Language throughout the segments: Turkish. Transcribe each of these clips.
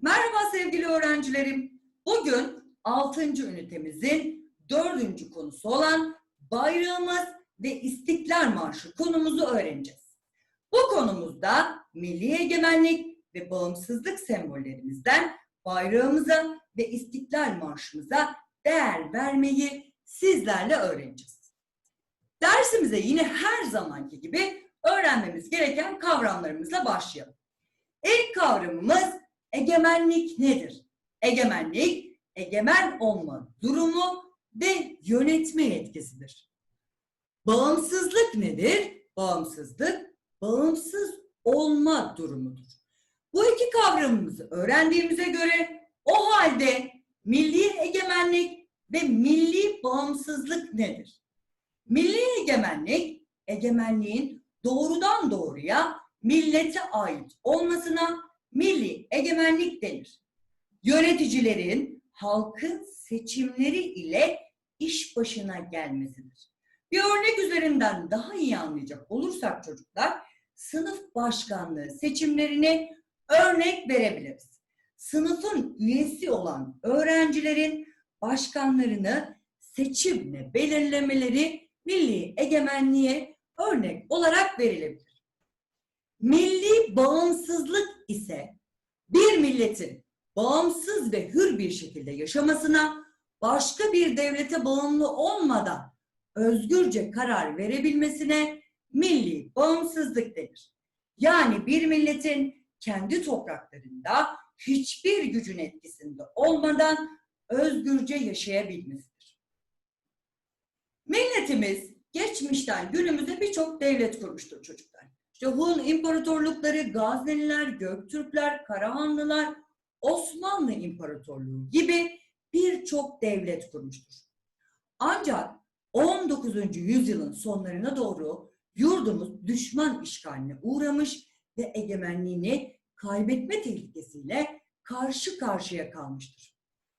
Merhaba sevgili öğrencilerim. Bugün 6. ünitemizin 4. konusu olan bayrağımız ve İstiklal Marşı konumuzu öğreneceğiz. Bu konumuzda milli egemenlik ve bağımsızlık sembollerimizden bayrağımıza ve İstiklal Marşımıza değer vermeyi sizlerle öğreneceğiz. Dersimize yine her zamanki gibi öğrenmemiz gereken kavramlarımızla başlayalım. İlk kavramımız egemenlik nedir? Egemenlik, egemen olma durumu ve yönetme yetkisidir. Bağımsızlık nedir? Bağımsızlık, bağımsız olma durumudur. Bu iki kavramımızı öğrendiğimize göre o halde milli egemenlik ve milli bağımsızlık nedir? Milli egemenlik, egemenliğin doğrudan doğruya millete ait olmasına milli egemenlik denir. Yöneticilerin halkın seçimleri ile iş başına gelmesidir. Bir örnek üzerinden daha iyi anlayacak olursak çocuklar, sınıf başkanlığı seçimlerini örnek verebiliriz. Sınıfın üyesi olan öğrencilerin başkanlarını seçimle belirlemeleri milli egemenliğe örnek olarak verilebilir. Milli bağımsızlık ise bir milletin bağımsız ve hür bir şekilde yaşamasına, başka bir devlete bağımlı olmadan özgürce karar verebilmesine milli bağımsızlık denir. Yani bir milletin kendi topraklarında hiçbir gücün etkisinde olmadan özgürce yaşayabilmesidir. Milletimiz geçmişten günümüze birçok devlet kurmuştur çocuklar. İşte Hun imparatorlukları, Gazneliler, Göktürkler, Karahanlılar, Osmanlı İmparatorluğu gibi birçok devlet kurmuştur. Ancak 19. yüzyılın sonlarına doğru yurdumuz düşman işgaline uğramış ve egemenliğini kaybetme tehlikesiyle karşı karşıya kalmıştır.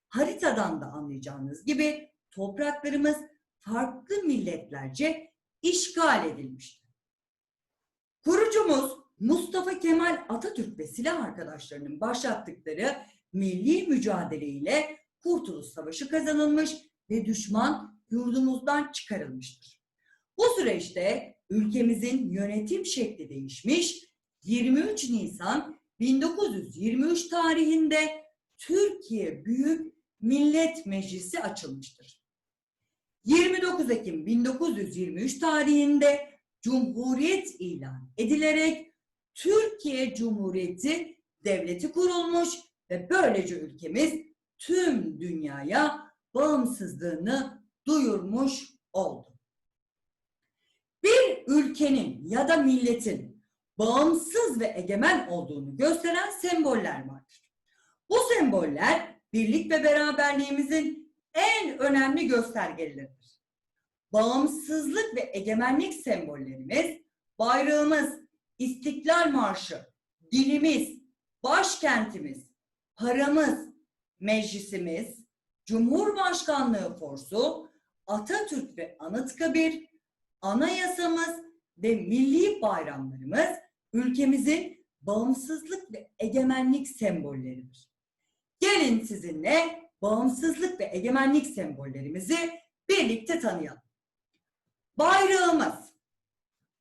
Haritadan da anlayacağınız gibi topraklarımız farklı milletlerce işgal edilmiştir. Kurucumuz Mustafa Kemal Atatürk ve silah arkadaşlarının başlattıkları milli mücadeleyle Kurtuluş Savaşı kazanılmış ve düşman yurdumuzdan çıkarılmıştır. Bu süreçte ülkemizin yönetim şekli değişmiş, 23 Nisan 1923 tarihinde Türkiye Büyük Millet Meclisi açılmıştır. 29 Ekim 1923 tarihinde Cumhuriyet ilan edilerek Türkiye Cumhuriyeti devleti kurulmuş ve böylece ülkemiz tüm dünyaya bağımsızlığını duyurmuş oldu. Bir ülkenin ya da milletin bağımsız ve egemen olduğunu gösteren semboller vardır. Bu semboller birlik ve beraberliğimizin en önemli göstergeleridir. Bağımsızlık ve egemenlik sembollerimiz bayrağımız, İstiklal Marşı, dilimiz, başkentimiz, paramız, meclisimiz, Cumhurbaşkanlığı forsu, Atatürk ve Anıtkabir, anayasamız ve milli bayramlarımız ülkemizin bağımsızlık ve egemenlik sembolleridir. Gelin sizinle bağımsızlık ve egemenlik sembollerimizi birlikte tanıyalım. Bayrağımız.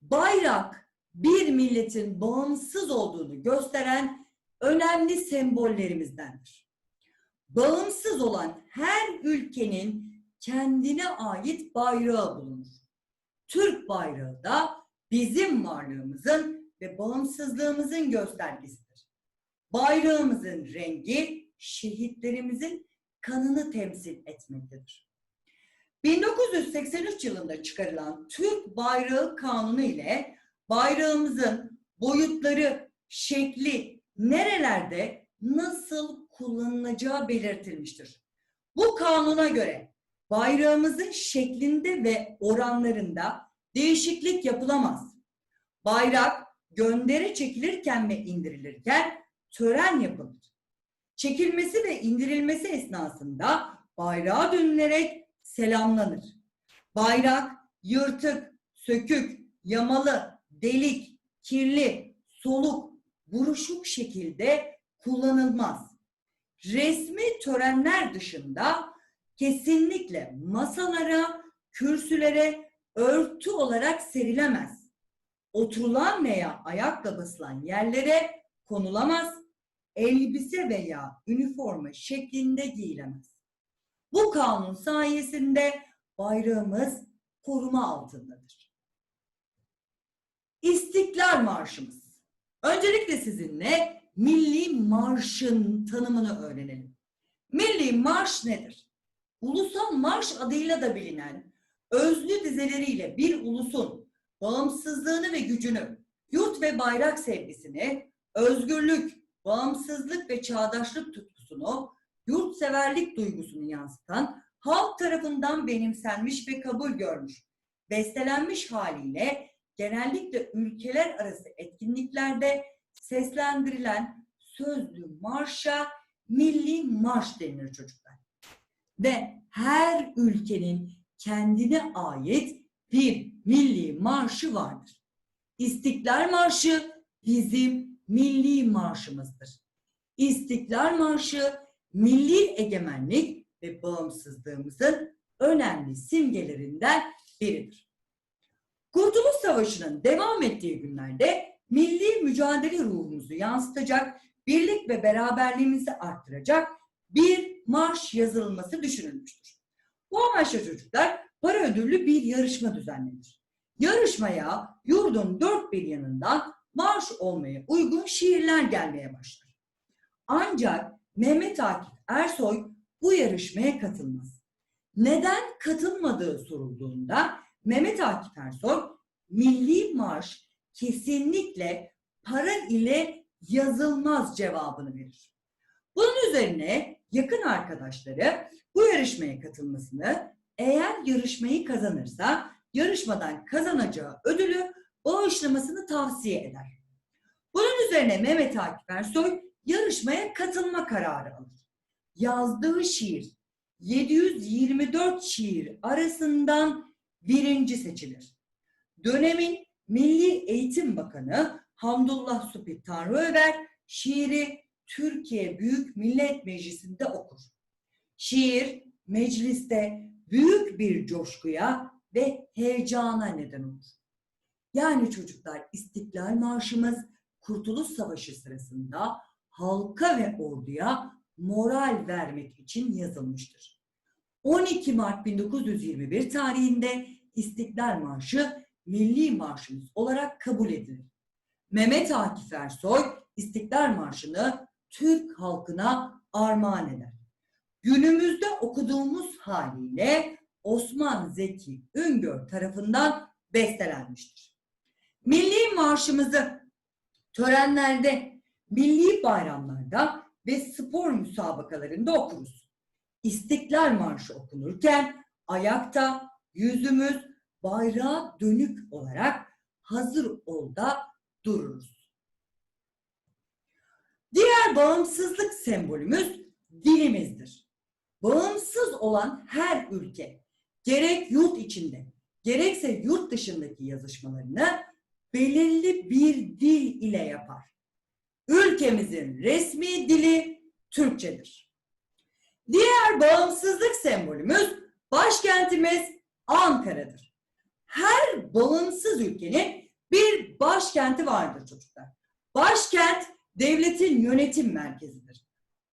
Bayrak bir milletin bağımsız olduğunu gösteren önemli sembollerimizdendir. Bağımsız olan her ülkenin kendine ait bayrağı bulunur. Türk bayrağı da bizim varlığımızın ve bağımsızlığımızın göstergesidir. Bayrağımızın rengi şehitlerimizin kanını temsil etmektedir. 1983 yılında çıkarılan Türk Bayrağı Kanunu ile bayrağımızın boyutları, şekli nerelerde nasıl kullanılacağı belirtilmiştir. Bu kanuna göre bayrağımızın şeklinde ve oranlarında değişiklik yapılamaz. Bayrak göndere çekilirken ve indirilirken tören yapılır. Çekilmesi ve indirilmesi esnasında bayrağa dönülerek selamlanır. Bayrak yırtık, sökük, yamalı, delik, kirli, soluk, buruşuk şekilde kullanılmaz. resmi törenler dışında kesinlikle masalara, kürsülere örtü olarak serilemez. Oturulan veya ayakla basılan yerlere konulamaz. Elbise veya üniforma şeklinde giyilemez. Bu kanun sayesinde bayrağımız koruma altındadır. İstiklal Marşımız. Öncelikle sizinle Milli Marş'ın tanımını öğrenelim. Milli Marş nedir? Ulusal Marş adıyla da bilinen, özlü dizeleriyle bir ulusun bağımsızlığını ve gücünü, yurt ve bayrak sevgisini, özgürlük, bağımsızlık ve çağdaşlık tutkusunu, yurtseverlik duygusunu yansıtan, halk tarafından benimsenmiş ve kabul görmüş, bestelenmiş haliyle genellikle ülkeler arası etkinliklerde seslendirilen sözlü marşa milli marş denilir çocuklar. Ve her ülkenin kendine ait bir milli marşı vardır. İstiklal Marşı bizim milli marşımızdır. İstiklal Marşı milli egemenlik ve bağımsızlığımızın önemli simgelerinden biridir. Kurtuluş Savaşı'nın devam ettiği günlerde milli mücadele ruhumuzu yansıtacak, birlik ve beraberliğimizi arttıracak bir marş yazılması düşünülmüştür. Bu amaçla çocuklar para ödüllü bir yarışma düzenlenir. Yarışmaya yurdun dört bir yanından marş olmaya uygun şiirler gelmeye başlar. Ancak Mehmet Akif Ersoy bu yarışmaya katılmaz. Neden katılmadığı sorulduğunda Mehmet Akif Ersoy milli marş kesinlikle para ile yazılmaz cevabını verir. Bunun üzerine yakın arkadaşları bu yarışmaya katılmasını eğer yarışmayı kazanırsa yarışmadan kazanacağı ödülü bağışlamasını tavsiye eder. Bunun üzerine Mehmet Akif Ersoy yarışmaya katılma kararı alır. Yazdığı şiir 724 şiir arasından birinci seçilir. Dönemin Milli Eğitim Bakanı Hamdullah Supi Tanrıöver şiiri Türkiye Büyük Millet Meclisi'nde okur. Şiir mecliste büyük bir coşkuya ve heyecana neden olur. Yani çocuklar İstiklal Marşımız Kurtuluş Savaşı sırasında halka ve orduya moral vermek için yazılmıştır. 12 Mart 1921 tarihinde İstiklal Marşı milli marşımız olarak kabul edilir. Mehmet Akif Ersoy İstiklal Marşı'nı Türk halkına armağan eder. Günümüzde okuduğumuz haliyle Osman Zeki Üngör tarafından bestelenmiştir. Milli marşımızı törenlerde, milli bayramlarda ve spor müsabakalarında okuruz. İstiklal Marşı okunurken ayakta yüzümüz bayrağa dönük olarak hazır olda dururuz. Diğer bağımsızlık sembolümüz dilimizdir. Bağımsız olan her ülke gerek yurt içinde gerekse yurt dışındaki yazışmalarını belirli bir dil ile yapar. Ülkemizin resmi dili Türkçedir. Diğer bağımsızlık sembolümüz başkentimiz Ankara'dır. Her bağımsız ülkenin bir başkenti vardır çocuklar. Başkent devletin yönetim merkezidir.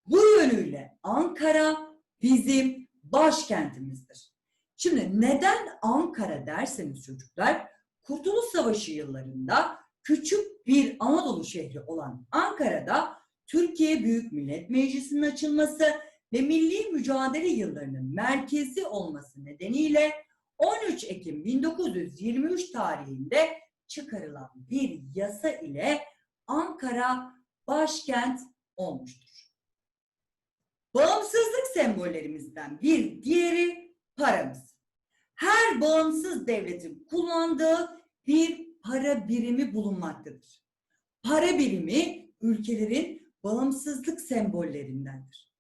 Bu yönüyle Ankara bizim başkentimizdir. Şimdi neden Ankara derseniz çocuklar, Kurtuluş Savaşı yıllarında küçük bir Anadolu şehri olan Ankara'da Türkiye Büyük Millet Meclisi'nin açılması ve milli mücadele yıllarının merkezi olması nedeniyle 13 Ekim 1923 tarihinde çıkarılan bir yasa ile Ankara başkent olmuştur. Bağımsızlık sembollerimizden bir diğeri paramız. Her bağımsız devletin kullandığı bir para birimi bulunmaktadır. Para birimi ülkelerin bağımsızlık sembollerindendir.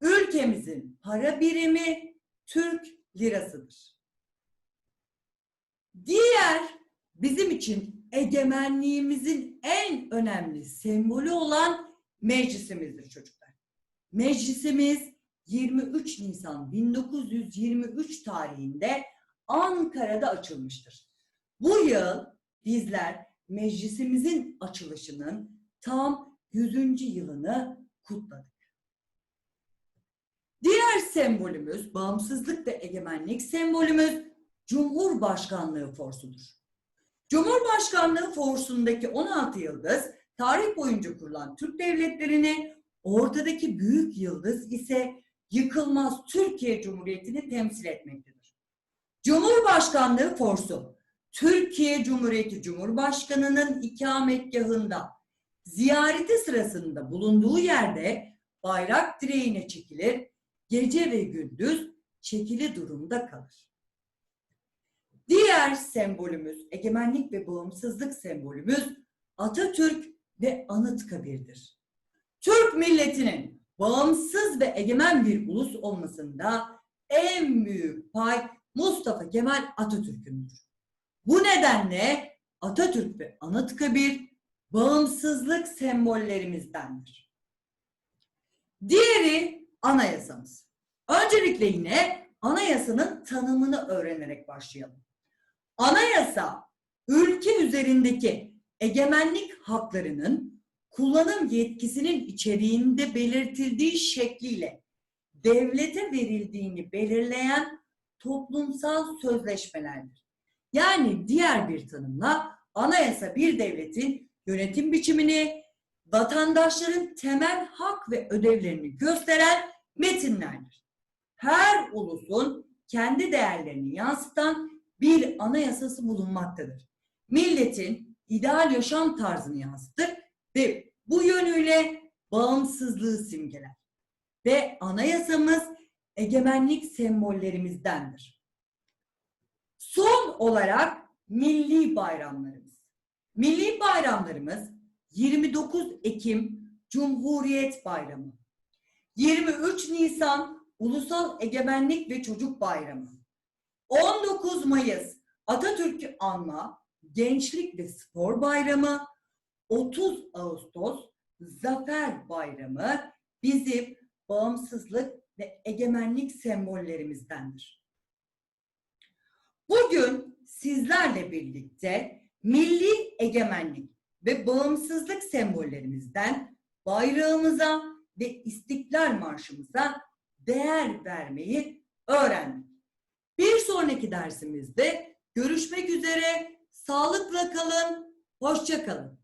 Ülkemizin para birimi Türk lirasıdır. Diğer bizim için egemenliğimizin en önemli sembolü olan meclisimizdir çocuklar. meclisimiz 23 Nisan 1923 tarihinde Ankara'da açılmıştır. Bu yıl bizler meclisimizin açılışının tam 100. yılını kutladık. Diğer sembolümüz, bağımsızlık ve egemenlik sembolümüz Cumhurbaşkanlığı forsudur. Cumhurbaşkanlığı forsundaki 16 yıldız tarih boyunca kurulan Türk devletlerini, ortadaki büyük yıldız ise yıkılmaz Türkiye Cumhuriyeti'ni temsil etmektedir. Cumhurbaşkanlığı forsu, Türkiye Cumhuriyeti Cumhurbaşkanı'nın ikametgahında ziyareti sırasında bulunduğu yerde bayrak direğine çekilir, gece ve gündüz çekili durumda kalır. Diğer sembolümüz, egemenlik ve bağımsızlık sembolümüz Atatürk ve Anıtkabir'dir. Türk milletinin bağımsız ve egemen bir ulus olmasında en büyük pay Mustafa Kemal Atatürk'ündür. Bu nedenle Atatürk ve Anıtkabir bağımsızlık sembollerimizdendir. Diğeri anayasamız. Öncelikle yine anayasanın tanımını öğrenerek başlayalım. Anayasa, ülke üzerindeki egemenlik haklarının kullanım yetkisinin içeriğinde belirtildiği şekliyle devlete verildiğini belirleyen toplumsal sözleşmelerdir. Yani diğer bir tanımla anayasa bir devletin yönetim biçimini, vatandaşların temel hak ve ödevlerini gösteren metinlerdir. Her ulusun kendi değerlerini yansıtan bir anayasası bulunmaktadır. Milletin ideal yaşam tarzını yansıtır ve bu yönüyle bağımsızlığı simgeler. Ve anayasamız egemenlik sembollerimizdendir. Son olarak milli bayramlarımız. Milli bayramlarımız 29 Ekim Cumhuriyet Bayramı, 23 Nisan Ulusal Egemenlik ve Çocuk Bayramı, 19 Mayıs Atatürk'ü anma Gençlik ve Spor Bayramı, 30 Ağustos Zafer Bayramı bizim bağımsızlık ve egemenlik sembollerimizdendir. Bugün sizlerle birlikte milli egemenlik ve bağımsızlık sembollerimizden bayrağımıza ve İstiklal Marşımıza değer vermeyi öğrendik. Bir sonraki dersimizde görüşmek üzere. Sağlıkla kalın, hoşça kalın.